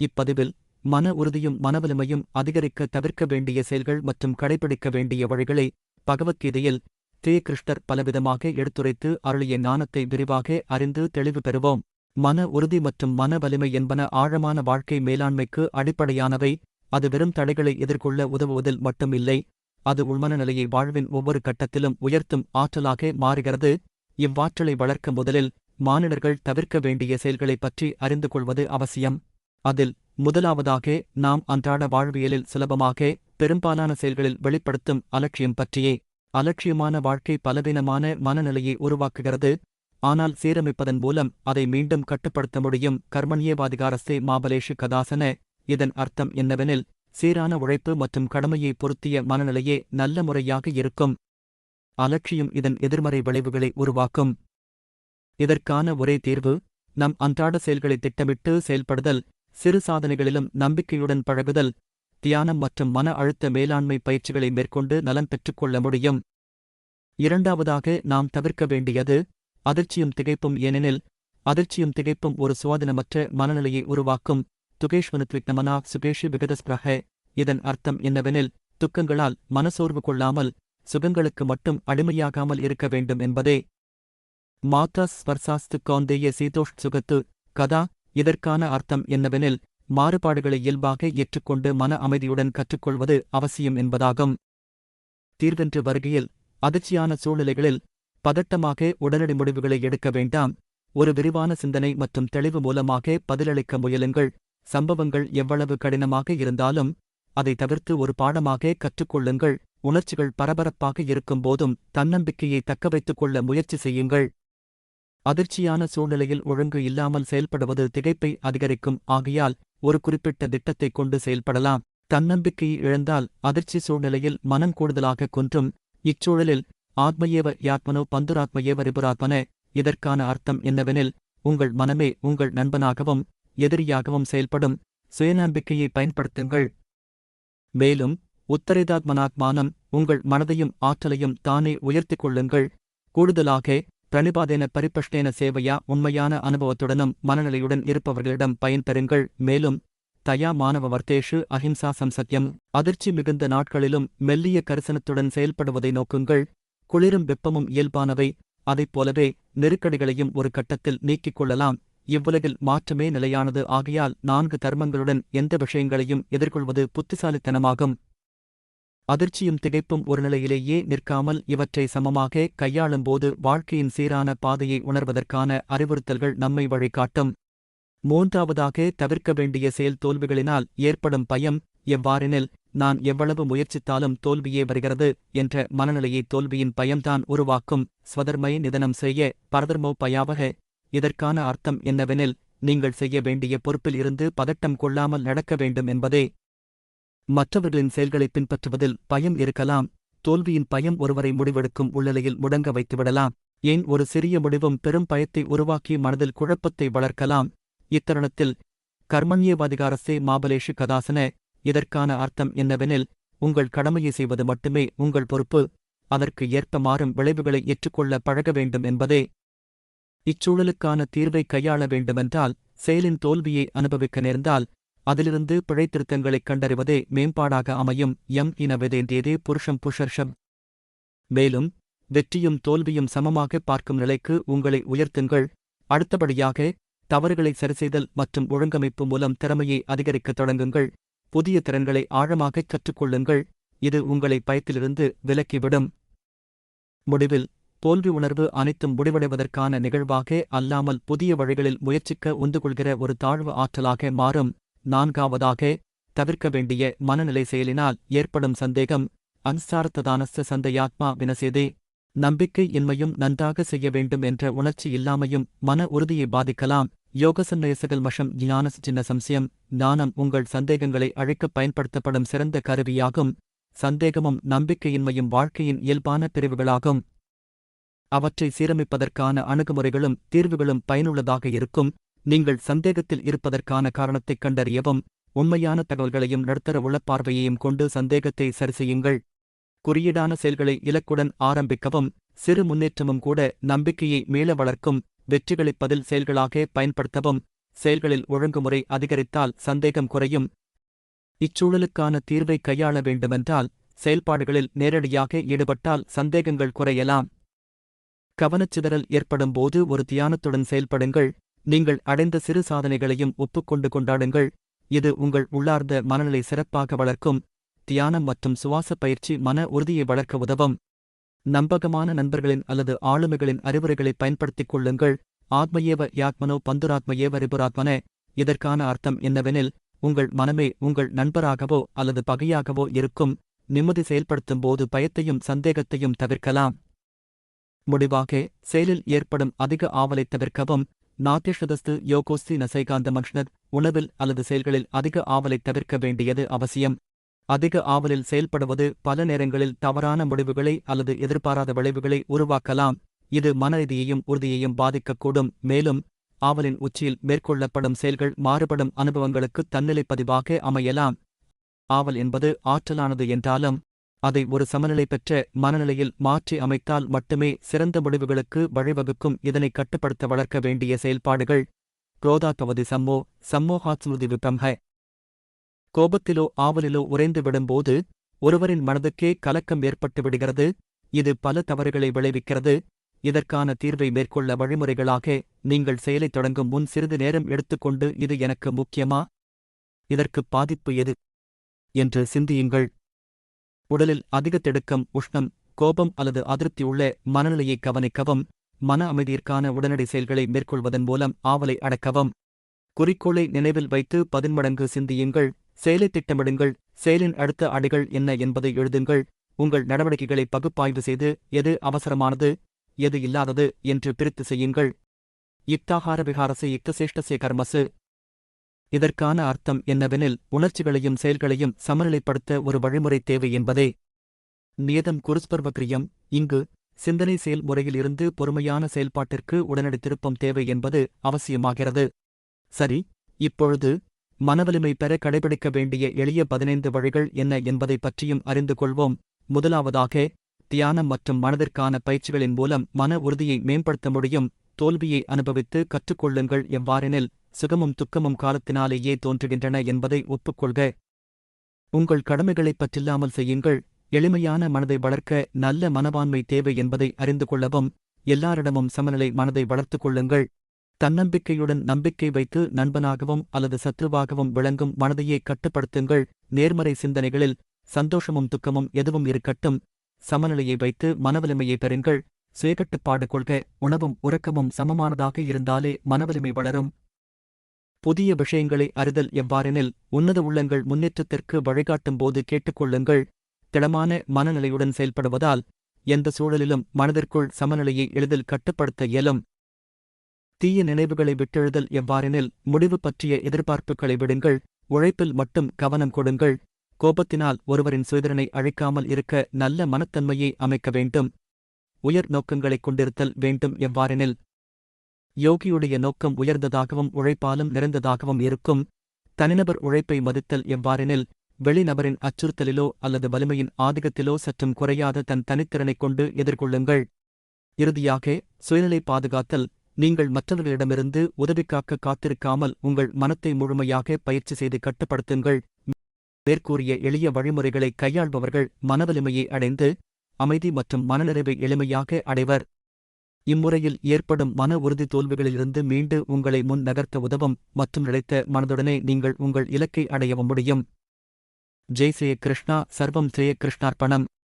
இப்பதிவில் மன உறுதியும் மனவலிமையும் அதிகரிக்க தவிர்க்க வேண்டிய செயல்கள் மற்றும் கடைபிடிக்க வேண்டிய வழிகளை பகவத்கீதையில் ஸ்ரீ கிருஷ்ணர் பலவிதமாக எடுத்துரைத்து அருளிய ஞானத்தை விரிவாக அறிந்து தெளிவு பெறுவோம். மன உறுதி மற்றும் மன வலிமை என்பன ஆழமான வாழ்க்கை மேலாண்மைக்கு அடிப்படையானவை. அது வெறும் தடைகளை எதிர்கொள்ள உதவுவதில் மட்டுமில்லை. அது உள்மன நிலையை வாழ்வின் ஒவ்வொரு கட்டத்திலும் உயர்த்தும் ஆற்றலாக மாறுகிறது. இவ்வாற்றலை வளர்க்க முதலில் மானிடர்கள் தவிர்க்க வேண்டிய செயல்களைப் பற்றி அறிந்து கொள்வது அவசியம். அதில் முதலாவதாக நாம் அன்றாட வாழ்வியலில் சுலபமாக பெரும்பாலான செயல்களில் வெளிப்படுத்தும் அலட்சியம் பற்றியே. அலட்சியமான வாழ்க்கை பலவீனமான மனநிலையை உருவாக்குகிறது. ஆனால் சீரமைப்பதன் மூலம் அதை மீண்டும் கட்டுப்படுத்த முடியும் கர்மண்யேவாதிகாரஸ்தே மாபலேஷு கதாசன. இதன் அர்த்தம் என்னவெனில் சீரான உழைப்பு மற்றும் கடமையை பொருத்திய மனநிலையே நல்ல முறையாக இருக்கும். அலட்சியம் இதன் எதிர்மறை விளைவுகளை உருவாக்கும். இதற்கான ஒரே தீர்வு நம் அன்றாட செயல்களை திட்டமிட்டு செயல்படுதல். சிறு சாதனைகளிலும் நம்பிக்கையுடன் பழகுதல் தியானம் மற்றும் மன அழுத்த மேலாண்மை பயிற்சிகளை மேற்கொண்டு நலன் பெற்றுக்கொள்ள முடியும். இரண்டாவதாக நாம் தவிர்க்க வேண்டியது அதிர்ச்சியும் திகைப்பும் ஏனெனில் அதிர்ச்சியும் திகைப்பும் ஒரு சுவாதனமற்ற மனநிலையை உருவாக்கும். துகேஷ்வனுத்விக் நமனா சுகேஷு விகதஸ்பிரக இதன் அர்த்தம் என்னவெனில் துக்கங்களால் மனசோர்வு கொள்ளாமல் சுகங்களுக்கு மட்டும் அடிமையாகாமல் இருக்க வேண்டும் என்பதே. மாதாஸ் ஸ்பர்சாஸ்து கௌந்தேய சீதோஷ் சுகத்து கதா இதற்கான அர்த்தம் என்னவெனில் மாறுபாடுகளை இயல்பாக ஏற்றுக்கொண்டு மன அமைதியுடன் கற்றுக்கொள்வது அவசியம் என்பதாகும். தீர்வென்று வருகையில் அதிர்ச்சியான சூழ்நிலைகளில் பதட்டமாக உடனடி முடிவுகளை எடுக்க வேண்டாம். ஒரு விரிவான சிந்தனை மற்றும் தெளிவு மூலமாக பதிலளிக்க முயலுங்கள். சம்பவங்கள் எவ்வளவு கடினமாக இருந்தாலும் அதை தவிர்த்து ஒரு பாடமாக கற்றுக்கொள்ளுங்கள். உணர்ச்சிகள் பரபரப்பாக இருக்கும்போதும் தன்னம்பிக்கையை தக்கவைத்துக் கொள்ள முயற்சி செய்யுங்கள். அதிர்ச்சியான சூழ்நிலையில் ஒழுங்கு இல்லாமல் செயல்படுவது திகைப்பை அதிகரிக்கும். ஆகையால் ஒரு குறிப்பிட்ட திட்டத்தைக் கொண்டு செயல்படலாம். தன்னம்பிக்கையை இழந்தால் அதிர்ச்சி சூழ்நிலையில் மனம் கூடுதலாக குன்றும். இச்சூழலில் ஆத்மயேவ யாத்மனோ பந்துராத்மயேவ ரிபுராத்மன இதற்கான அர்த்தம் என்னவெனில் உங்கள் மனமே உங்கள் நண்பனாகவும் எதிரியாகவும் செயல்படும். சுயநம்பிக்கையை பயன்படுத்துங்கள். மேலும் உத்தரேதாத்மனாத்மானம் உங்கள் மனதையும் ஆற்றலையும் தானே உயர்த்திக் கொள்ளுங்கள். கூடுதலாக பிரணிபாதேன பரிபஷ்டேன சேவையா உண்மையான அனுபவத்துடனும் மனநிலையுடன் இருப்பவர்களிடம் பயன் பெறுங்கள். மேலும் தயா மாணவ வர்த்தேஷு அஹிம்சா சம்சத்யம் அதிர்ச்சி மிகுந்த நாட்களிலும் மெல்லிய கரிசனத்துடன் செயல்படுவதை நோக்குங்கள். குளிரும் வெப்பமும் இயல்பானவை. அதைப் போலவே நெருக்கடிகளையும் ஒரு கட்டத்தில் நீக்கிக் கொள்ளலாம். இவ்வுலகில் மாற்றமே நிலையானது. ஆகையால் நான்கு தர்மங்களுடன் எந்த விஷயங்களையும் எதிர்கொள்வது புத்திசாலித்தனமாகும். அதிர்ச்சியும் திகைப்பும் ஒரு நிலையிலேயே நிற்காமல் இவற்றை சமமாக கையாளும்போது வாழ்க்கையின் சீரான பாதையை உணர்வதற்கான அறிவுறுத்தல்கள் நம்மை வழிகாட்டும். மூன்றாவதாக தவிர்க்க வேண்டிய செயல் தோல்விகளினால் ஏற்படும் பயம் எவ்வாறெனில் நான் எவ்வளவு முயற்சித்தாலும் தோல்வியே வருகிறது என்ற மனநிலையை தோல்வியின் பயம்தான் உருவாக்கும். ஸ்வதர்மை நிதனம் செய்ய பரதர்மோ பயாவக இதற்கான அர்த்தம் என்னவெனில் நீங்கள் செய்ய வேண்டிய பொறுப்பில் இருந்து பதட்டம் கொள்ளாமல் நடக்க வேண்டும் என்பதே மற்றவர்களின் செயல்களை பின்பற்றுவதில் பயம் இருக்கலாம். தோல்வியின் பயம் ஒருவரை முடிவெடுக்கும் உள்ளலையில் முடங்க வைத்துவிடலாம். ஏன் ஒரு சிறிய முடிவும் பெரும் பயத்தை உருவாக்கி மனதில் குழப்பத்தை வளர்க்கலாம். இத்தருணத்தில் கர்மண்யவாதிகாரசே மாபலேஷு கதாசன இதற்கான அர்த்தம் என்னவெனில் உங்கள் கடமையை செய்வது மட்டுமே உங்கள் பொறுப்பு. அதற்கு ஏற்ப மாறும் விளைவுகளை ஏற்றுக்கொள்ள பழக வேண்டும் என்பதே. இச்சூழலுக்கான தீர்வை கையாள வேண்டுமென்றால் செயலின் தோல்வியை அனுபவிக்க நேர்ந்தால் அதிலிருந்து பிழைத்திருத்தங்களைக் கண்டறிவதே மேம்பாடாக அமையும். எம் இன விதேந்தியதே புருஷம் புஷர்ஷம். மேலும் வெற்றியும் தோல்வியும் சமமாக பார்க்கும் நிலைக்கு உங்களை உயர்த்துங்கள். அடுத்தபடியாக தவறுகளை சரிசெய்தல் மற்றும் ஒழுங்கமைப்பு மூலம் திறமையை அதிகரிக்கத் தொடங்குங்கள். புதிய திறன்களை ஆழமாகக் கற்றுக்கொள்ளுங்கள். இது உங்களை பயத்திலிருந்து விலக்கிவிடும். முடிவில் தோல்வி உணர்வு அனைத்தும் முடிவடைவதற்கான நிகழ்வாக அல்லாமல் புதிய வழிகளில் முயற்சிக்க உந்துகொள்கிற ஒரு தாழ்வு ஆற்றலாக மாறும். நான்காவதாக தவிர்க்க வேண்டிய மனநிலை செயலினால் ஏற்படும் சந்தேகம் அன்சார்த்ததானஸ்த சந்தையாத்மா வினசேதே. நம்பிக்கை இன்மையும் நன்றாக செய்ய வேண்டும் என்ற உணர்ச்சி இல்லாமையும் மன உறுதியை பாதிக்கலாம். யோகசன்னயசகல் மஷம் ஞான சின்ன சம்சயம் ஞானம் உங்கள் சந்தேகங்களை அழைக்கப் பயன்படுத்தப்படும் சிறந்த கருவியாகும். சந்தேகமும் நம்பிக்கையின்மையும் வாழ்க்கையின் இயல்பான பிரிவுகளாகும். அவற்றை சீரமைப்பதற்கான அணுகுமுறைகளும் தீர்வுகளும் பயனுள்ளதாக இருக்கும். நீங்கள் சந்தேகத்தில் இருப்பதற்கான காரணத்தைக் கண்டறியவும் உண்மையான தகவல்களையும் நடுத்தர உளப்பார்வையையும் கொண்டு சந்தேகத்தை சரிசெய்யுங்கள். குறியீடான செயல்களை இலக்குடன் ஆரம்பிக்கவும் சிறு முன்னேற்றமும் கூட நம்பிக்கையை மீள வளர்க்கும் வெற்றிகளைப் பதில் செயல்களாக பயன்படுத்தவும் செயல்களில் ஒழுங்குமுறை அதிகரித்தால் சந்தேகம் குறையும். இச்சூழலுக்கான தீர்வை கையாள வேண்டுமென்றால் செயல்பாடுகளில் நேரடியாக ஈடுபட்டால் சந்தேகங்கள் குறையலாம். கவனச்சிதறல் ஏற்படும்போது ஒரு தியானத்துடன் செயல்படுங்கள். நீங்கள் அடைந்த சிறு சாதனைகளையும் ஒப்புக்கொண்டு கொண்டாடுங்கள். இது உங்கள் உள்ளார்ந்த மனநிலை சிறப்பாக வளர்க்கும் தியானம் மற்றும் சுவாச பயிற்சி மன உறுதியை வளர்க்க உதவும். நம்பகமான நண்பர்களின் அல்லது ஆளுமைகளின் அறிவுரைகளை பயன்படுத்திக் கொள்ளுங்கள். ஆத்மயேவ யாத்மனோ பந்துராத்மயேவ ரிபுராத்மனே. இதற்கான அர்த்தம் என்னவெனில் உங்கள் மனமே உங்கள் நண்பராகவோ அல்லது பகையாகவோ இருக்கும். நிம்மதி செயல்படுத்தும் போது பயத்தையும் சந்தேகத்தையும் தவிர்க்கலாம். முடிவாக செயலில் ஏற்படும் அதிக ஆவலை தவிர்க்கவும் நாத்தியஷதஸ்து யோகோஸ்தி நசைகாந்த மக்ஷ்னத் உணவில் அல்லது செயல்களில் அதிக ஆவலை தவிர்க்க வேண்டியது அவசியம். அதிக ஆவலில் செயல்படுவது பல நேரங்களில் தவறான முடிவுகளை அல்லது எதிர்பாராத விளைவுகளை உருவாக்கலாம். இது மனரீதியையும் உறுதியையும் பாதிக்கக்கூடும். மேலும் ஆவலின் உச்சியில் மேற்கொள்ளப்படும் செயல்கள் மாறுபடும் அனுபவங்களுக்கு தன்னிலைப்பதிவாக அமையலாம். ஆவல் என்பது ஆற்றலானது என்றாலும் அதை ஒரு சமநிலை பெற்ற மனநிலையில் மாற்றி அமைத்தால் மட்டுமே சிறந்த முடிவுகளுக்கு வழிவகுக்கும் இதனை கட்டுப்படுத்த வளர்க்க வேண்டிய செயல்பாடுகள். குரோதாத்வதி சம்மோ சம்மோஹாத்ஸ்முதி விபம்ஹ கோபத்திலோ ஆவலிலோ உறைந்து விடும்போது ஒருவரின் மனதுக்கே கலக்கம் ஏற்பட்டு விடுகிறது. இது பல தவறுகளை விளைவிக்கிறது. இதற்கான தீர்வை மேற்கொள்ள வழிமுறைகளாக நீங்கள் செயலைத் தொடங்கும் முன் சிறிது நேரம் எடுத்துக்கொண்டு இது எனக்கு முக்கியமா? இதற்கு பாதிப்பு எது? என்று சிந்தியுங்கள். உடலில் அதிக திடுக்கம் உஷ்ணம் கோபம் அல்லது அதிருப்தி உள்ள மனநிலையை கவனிக்கவும் மன அமைதியிற்கான உடனடி செயல்களை மேற்கொள்வதன் மூலம் ஆவலை அடக்கவும். குறிக்கோளை நினைவில் வைத்து பதின்மடங்கு சிந்தியுங்கள். செயலை திட்டமிடுங்கள். செயலின் அடுத்த அடிகள் என்ன என்பதை எழுதுங்கள். உங்கள் நடவடிக்கைகளை பகுப்பாய்வு செய்து எது அவசரமானது எது இல்லாதது என்று பிரித்து செய்யுங்கள். யுக்தாகார விகாரசு யுக்தசேஷ்டசே கர்மசு. இதற்கான அர்த்தம் என்னவெனில் உணர்ச்சிகளையும் செயல்களையும் சமநிலைப்படுத்த ஒரு வழிமுறை தேவை என்பதே. நியதம் குருஸ்பர்வக்ரியம் இங்கு சிந்தனை செயல்முறையில் இருந்து பொறுமையான செயல்பாட்டிற்கு உடனடி திருப்பம் தேவை என்பது அவசியமாகிறது. சரி இப்பொழுது மனவலிமை பெற கடைபிடிக்க வேண்டிய எளிய பதினைந்து வழிகள் என்ன என்பதை பற்றியும் அறிந்து கொள்வோம். முதலாவதாக தியானம் மற்றும் மனதிற்கான பயிற்சிகளின் மூலம் மன உறுதியை மேம்படுத்த முடியும். தோல்வியை அனுபவித்து கற்றுக்கொள்ளுங்கள் எவ்வாறெனில் சுகமும் துக்கமும் காலத்தினாலேயே தோன்றுகின்றன என்பதை ஒப்புக்கொள்க. உங்கள் கடமைகளைப் பற்றில்லாமல் செய்யுங்கள். எளிமையான மனதை வளர்க்க நல்ல மனவாண்மை தேவை என்பதை அறிந்து கொள்ளவும் எல்லாரிடமும் சமநிலை மனதை வளர்த்துக் கொள்ளுங்கள். தன்னம்பிக்கையுடன் நம்பிக்கை வைத்து நண்பனாகவும் அல்லது சத்ருவாகவும் விளங்கும் மனதையே கட்டுப்படுத்துங்கள். நேர்மறை சிந்தனைகளில் சந்தோஷமும் துக்கமும் எதுவும் இருக்கட்டும். சமநிலையை வைத்து மனவலிமையை பெறுங்கள். சுயக்கட்டுப்பாடு கொள்க. உணவும் உறக்கமும் சமமானதாக இருந்தாலே மனவலிமை வளரும். புதிய விஷயங்களை அறிதல் எவ்வாறெனில் உன்னத உள்ளங்கள் முன்னேற்றத்திற்கு வழிகாட்டும் போது கேட்டுக்கொள்ளுங்கள். திடமான மனநிலையுடன் செயல்படுவதால் எந்த சூழலிலும் மனதிற்குள் சமநிலையை எளிதில் கட்டுப்படுத்த இயலும். தீய நினைவுகளை விட்டெழுதல் எவ்வாறெனில் முடிவு பற்றிய எதிர்பார்ப்புகளை விடுங்கள். உழைப்பில் மட்டும் கவனம் கொடுங்கள். கோபத்தினால் ஒருவரின் சுயதிறனை அழிக்காமல் இருக்க நல்ல மனத்தன்மையை அமைக்க வேண்டும். உயர் நோக்கங்களைக் கொண்டிருத்தல் வேண்டும் எவ்வாறெனில் யோகியுடைய நோக்கம் உயர்ந்ததாகவும் உழைப்பாலும் நிறைந்ததாகவும் இருக்கும். தனிநபர் உழைப்பை மதித்தல் எவ்வாறெனில் வெளிநபரின் அச்சுறுத்தலிலோ அல்லது வலிமையின் ஆதிக்கத்திலோ சற்றும் குறையாத தன் தனித்திறனைக் கொண்டு எதிர்கொள்ளுங்கள். இறுதியாக சுயநிலை பாதுகாத்தல். நீங்கள் மற்றவர்களிடமிருந்து உதவிக்காக்க காத்திருக்காமல் உங்கள் மனத்தை முழுமையாக பயிற்சி செய்து கட்டுப்படுத்துங்கள். மேற்கூறிய எளிய வழிமுறைகளை கையாள்பவர்கள் மனவலிமையை அடைந்து அமைதி மற்றும் மனநிறைவை எளிமையாக அடைவர். இம்முறையில் ஏற்படும் மன உறுதி தோல்விகளிலிருந்து மீண்டு உங்களை முன் நகர்த்த உதவும் மற்றும் நிலைத்த மனதுடனே நீங்கள் உங்கள் இலக்கை அடையவும் முடியும். ஜெய் ஸ்ரீ கிருஷ்ணா சர்வம் ஸ்ரீ கிருஷ்ணார்ப்பணம்.